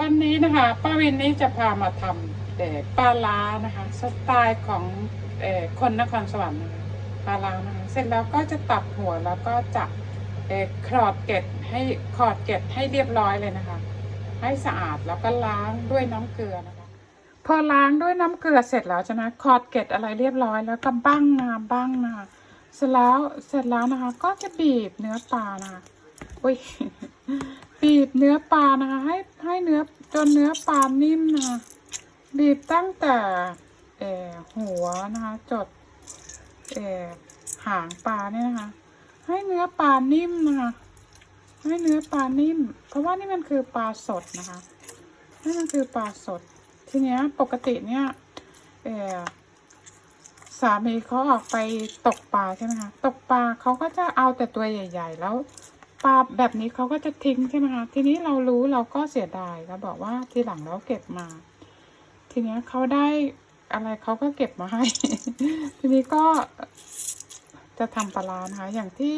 วันนี้นะคะป้าวินนี้จะพามาทำปลาล้านะคะสไตล์ของคนนครสวรรค์นะคะปลาล้านะคะเสร็จแล้วก็จะตัดหัวแล้วก็จะเอ่อคลอดเกล็ดให้คลอดเกล็ดให้เรียบร้อยเลยนะคะ ให้สะอาดแล้วก็ล้างด้วยน้ำเกลือนะคะ พอล้างด้วยน้ำเกลือเสร็จแล้วใช่ไหมคลอดเกล็ดอะไรเรียบร้อย แล้วก็บ้างนาบ้างนะคะเสร็จแล้วเสร็จแล้วนะคะ ก็จะบีบเนื้อปลานะคะอุ้ย บีบเนื้อปลานะคะ ให้ให้เนื้อจนเนื้อปลานิ่มนะคะบีบตั้งแต่เอ่อหัวนะคะ จดเอ่อหางปลาเนี่ยนะคะ ให้เนื้อปลานิ่มนะคะให้เนื้อปลานิ่ม เพราะว่านี่มันคือปลาสดนะคะนี่มันคือปลาสด ทีเนี้ยปกติเนี่ยเออสามีเขาออกไปตกปลาใช่ไหมคะตกปลาเขาก็จะเอาแต่ตัวใหญ่ ๆ แล้ว ปลาแบบนี้เขาก็จะทิ้งใช่ไหมคะทีนี้เรารู้เราก็เสียดายแล้วบอกว่าทีหลังเราเก็บมา ทีนี้เขาได้อะไรเขาก็เก็บมาให้ ทีนี้ก็จะทำปลาร้านะคะอย่างที่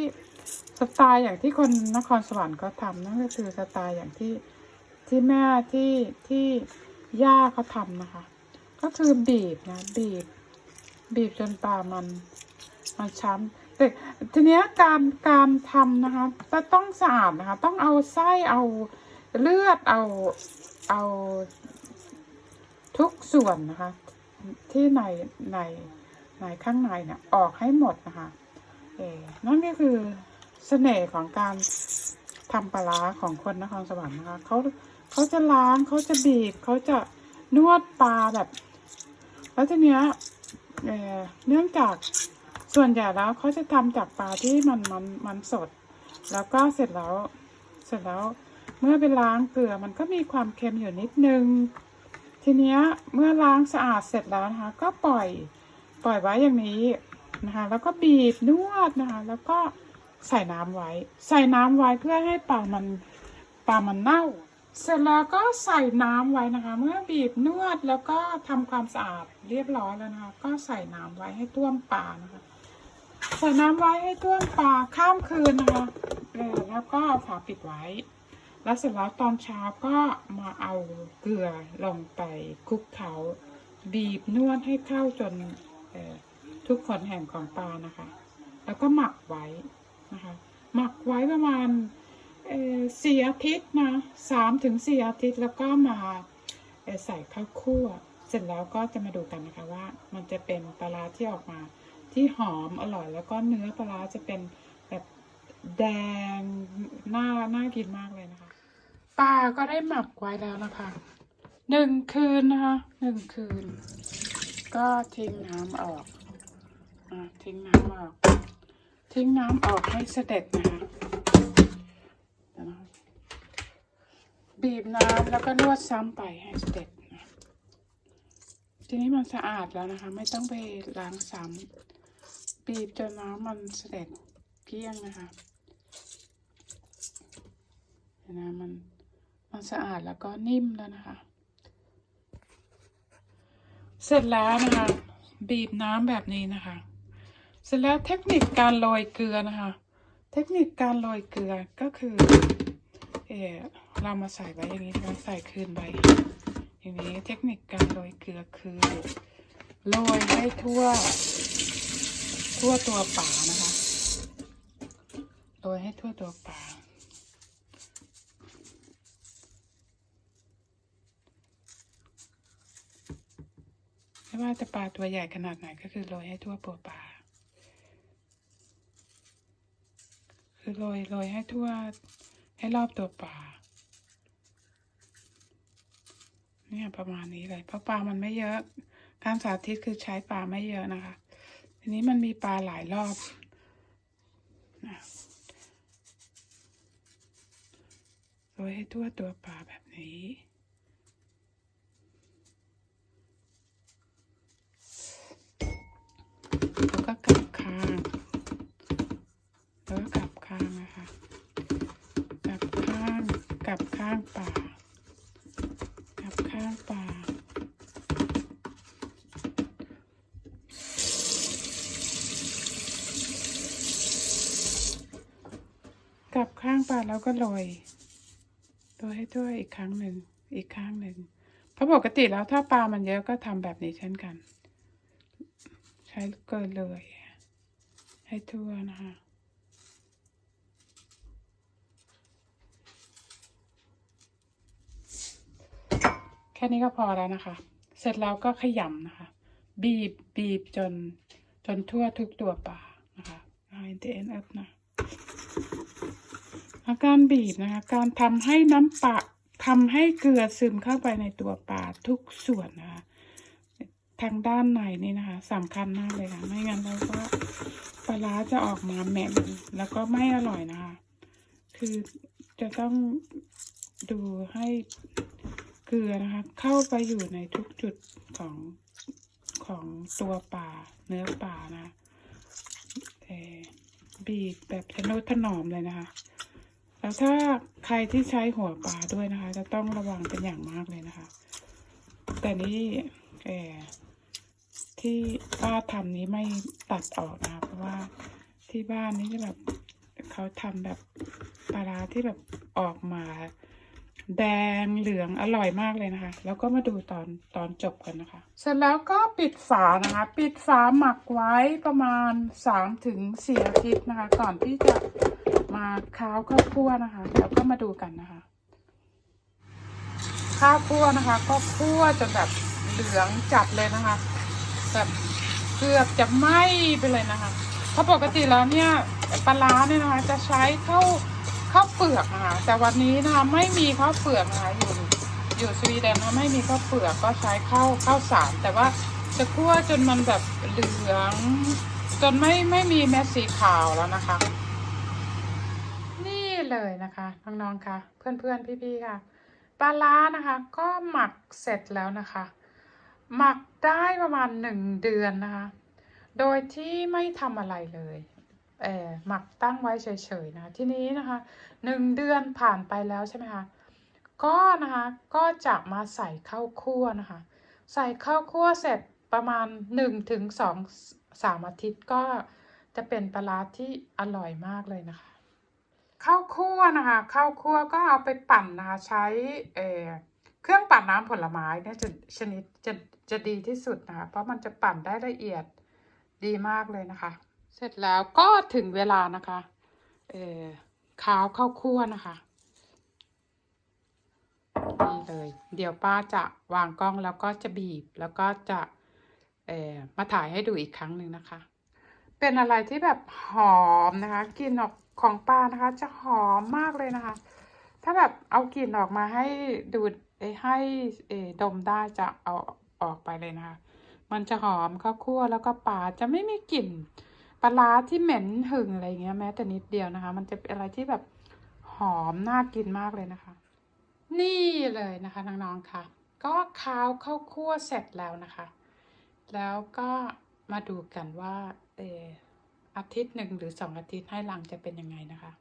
สไตล์อย่างที่คนนครสวรรค์เขาทำนั่นก็คือสไตล์อย่างที่ที่แม่ที่ที่ย่าเขาทำนะคะ ก็คือบีบนะบีบ บีบจนปลามันมันช้ำ แต่ทีเนี้ยการการทำนะคะจะต้องสะอาดนะคะ ต้องเอาไส้เอาเลือดเอาเอาทุกส่วนนะคะ ที่ในในในข้างในเนี่ยออกให้หมดนะคะเอนั่นก็คือเสน่ห์ของการทำปลาของคนนครสวรรค์นะคะเขาเขาจะล้างเขาจะบีบเขาจะนวดปลาแบบ แล้วทีเนี้ยเนื่องจาก ส่วนใหญ่แล้วเขาจะทำจากปลาที่มันมันมันสด แล้วก็เสร็จแล้วเสร็จแล้วเมื่อไปล้างเกลือมันก็มีความเค็มอยู่นิดนึง ทีเนี้ยเมื่อล้างสะอาดเสร็จแล้วนะคะ ก็ปล่อยปล่อยไว้อย่างนี้นะคะ แล้วก็บีบนวดนะคะ แล้วก็ใส่น้ำไว้ ใส่น้ำไว้เพื่อให้ปลามันปลามันเน่า เสร็จแล้วก็ใส่น้ำไว้นะคะ เมื่อบีบนวดแล้วก็ทำความสะอาดเรียบร้อยแล้วนะคะ ก็ใส่น้ำไว้ให้ท่วมปลานะคะ ใส่น้ำไว้ให้ท่วมปลาข้ามคืนนะคะเออแล้วก็ฝาปิดไว้ แล้วเสร็จแล้วตอนเช้าก็มาเอาเกลือลงไปคลุกเขาบีบนวดให้เข้าจนทุกขนแห่งของปลานะคะ แล้วก็หมักไว้นะคะ หมักไว้ประมาณสี่อาทิตย์นะสามถึงสี่อาทิตย์แล้วก็มาใส่ข้าวคั่ว เสร็จแล้วก็จะมาดูกันนะคะว่า มันจะเป็นปลาที่ออกมา ที่หอมอร่อยแล้วก็เนื้อปลาจะเป็นแบบแดงน่าน่ากินมากเลยนะคะปลาก็ได้หมักไว้แล้วนะคะหนึ่งคืนนะคะหนึ่งคืน ก็ทิ้งน้ำออกอทิ้งน้ำออก ทิ้งน้ำออกให้เสด็จนะคะบีบน้ำแล้วก็นวดซ้ำไปให้เสด็จทีนี้มันสะอาดแล้วนะคะ ไม่ต้องไปล้างซ้ำ บีบจนน้ำมันเสด็จเกลี้ยงนะคะเห็นนะมันมันสะอาดแล้วก็นิ่มแล้วนะคะ เสร็จแล้วนะคะ บีบน้ำแบบนี้นะคะ เสร็จแล้วเทคนิคการโรยเกลือนะคะ เทคนิคการโรยเกลือก็คือ เออเรามาใส่ไว้อย่างนี้ใช่ไหมใส่คืนไว้อย่างนี้เทคนิคการโรยเกลือคือโรยให้ทั่ว ทั่วตัวป่านะคะโรยให้ทั่วตัวป่าไม่ว่าจะปลาตัวใหญ่ขนาดไหนก็คือโรยให้ทั่วตัวปลาคือโรยโรยให้ทั่วให้รอบตัวปลาเนี่ยประมาณนี้เลยเพราะปลามันไม่เยอะ การสาธิตคือใช้ปลาไม่เยอะนะคะ ทีนี้มันมีปลาหลายรอบนะโรยให้ทั่วตัวปลาแบบนี้แล้วก็กลับข้างแล้วก็กลับข้างนะคะ กลับข้าง กลับข้างป่ากลับข้างป่า กลับข้างป่าแล้วก็โรยโรยให้ทั่วอีกครั้งหนึ่งอีกข้างหนึ่งเพราะปกติแล้วถ้าปลามันเยอะก็ทำแบบนี้เช่นกัน ใช้เกินเลย ให้ทั่วนะคะแค่นี้ก็พอแล้วนะคะ เสร็จแล้วก็ขยำนะคะ บีบบีบจนจนทั่วทุกตัวปลานะคะ I N T N F นะอา การบีบนะคะ การทำให้น้ำปลาทำให้เกลือซึมเข้าไปในตัวปลาทุกส่วนนะคะ ทางด้านในนี่นะคะสำคัญมากเลยค่ะ ไม่งั้นเราก็ปลาร้าจะออกมาแหม่มแล้วก็ไม่อร่อยนะคะ คือจะต้องดูให้เกลือนะคะ เข้าไปอยู่ในทุกจุดของของตัวปลาเนื้อปลานะบีบแบบทะนุถนอมเลยนะคะ แล้วถ้าใครที่ใช้หัวปลาด้วยนะคะ จะต้องระวังเป็นอย่างมากเลยนะคะ แต่นี่เอที่ป้าทำนี้ไม่ตัดออกนะเพราะว่าที่บ้านนี่จะแบบเขาทำแบบปลาร้าที่แบบออกมา แดงเหลืองอร่อยมากเลยนะคะ แล้วก็มาดูตอนตอนจบกันนะคะ เสร็จแล้วก็ปิดฝานะคะ ปิดฝาหมักไว้ประมาณ3ถึง4อาทิตย์นะคะ ก่อนที่จะ มาค้าวข้าวคั่วนะคะ แล้วก็มาดูกันนะคะ ข้าวคั่วนะคะ ก็คั่วจนแบบเหลืองจัดเลยนะคะ แบบเกือบจะไหม้ไปเลยนะคะเพราะปกติแล้วเนี่ยปลาร้าเนี่ยนะคะ จะใช้ข้าวข้าวเปลือกนะคะแต่วันนี้นะคะไม่มีข้าวเปลือกนะคะอยู่อยู่สวีเดนนะไม่มีข้าวเปลือกก็ใช้ข้าวข้าวสาร แต่ว่าจะคั่วจนมันแบบเหลือง จนไม่ไม่มีเม็ดสีขาวแล้วนะคะ เลยนะคะน้องๆค่ะเพื่อนๆพี่ๆค่ะปลาร้านะคะก็หมักเสร็จแล้วนะคะ หมักได้ประมาณหนึ่งเดือนนะคะ โดยที่ไม่ทำอะไรเลยเออหมักตั้งไว้เฉยๆนะะทีนี้นะคะหนึ่งเดือนผ่านไปแล้วใช่ไหมคะก็นะคะก็จะมาใส่ข้าวคั่วนะคะ ใส่ข้าวคั่วเสร็จประมาณหนึ่งถึงสองสามอาทิตย์ก็จะเป็นปลาร้าที่อร่อยมากเลยนะคะ ข้าวคั่วนะคะข้าวคั่วก็เอาไปปั่นนะคะใช้เอเครื่องปั่นน้ำผลไม้เนี่ยจะชนิดจะจะดีที่สุดนะคะเพราะมันจะปั่นได้ละเอียดดีมากเลยนะคะ เสร็จแล้วก็ถึงเวลานะคะเออข้าวข้าวคั่วนะคะนี่เลย เดี๋ยวป้าจะวางกล้องแล้วก็จะบีบแล้วก็จะเออมาถ่ายให้ดูอีกครั้งหนึ่งนะคะ เป็นอะไรที่แบบหอมนะคะกินออก ของปลานะคะ จะหอมมากเลยนะคะ ถ้าแบบเอากลิ่นออกมาให้ดูดเอ้ยให้เอดมได้จะเอาออกไปเลยนะคะ มันจะหอมข้าวคั่วแล้วก็ปลาจะไม่มีกลิ่นปลาร้าที่เหม็นหึงอะไรเงี้ยแม้แต่นิดเดียวนะคะ มันจะเป็นอะไรที่แบบหอมน่ากินมากเลยนะคะ นี่เลยนะคะน้องๆค่ะ ก็ข้าวข้าวคั่วเสร็จแล้วนะคะ แล้วก็มาดูกันว่าเออ อาทิตย์หนึ่งหรือสองอาทิตย์ให้หลังจะเป็นยังไงนะคะ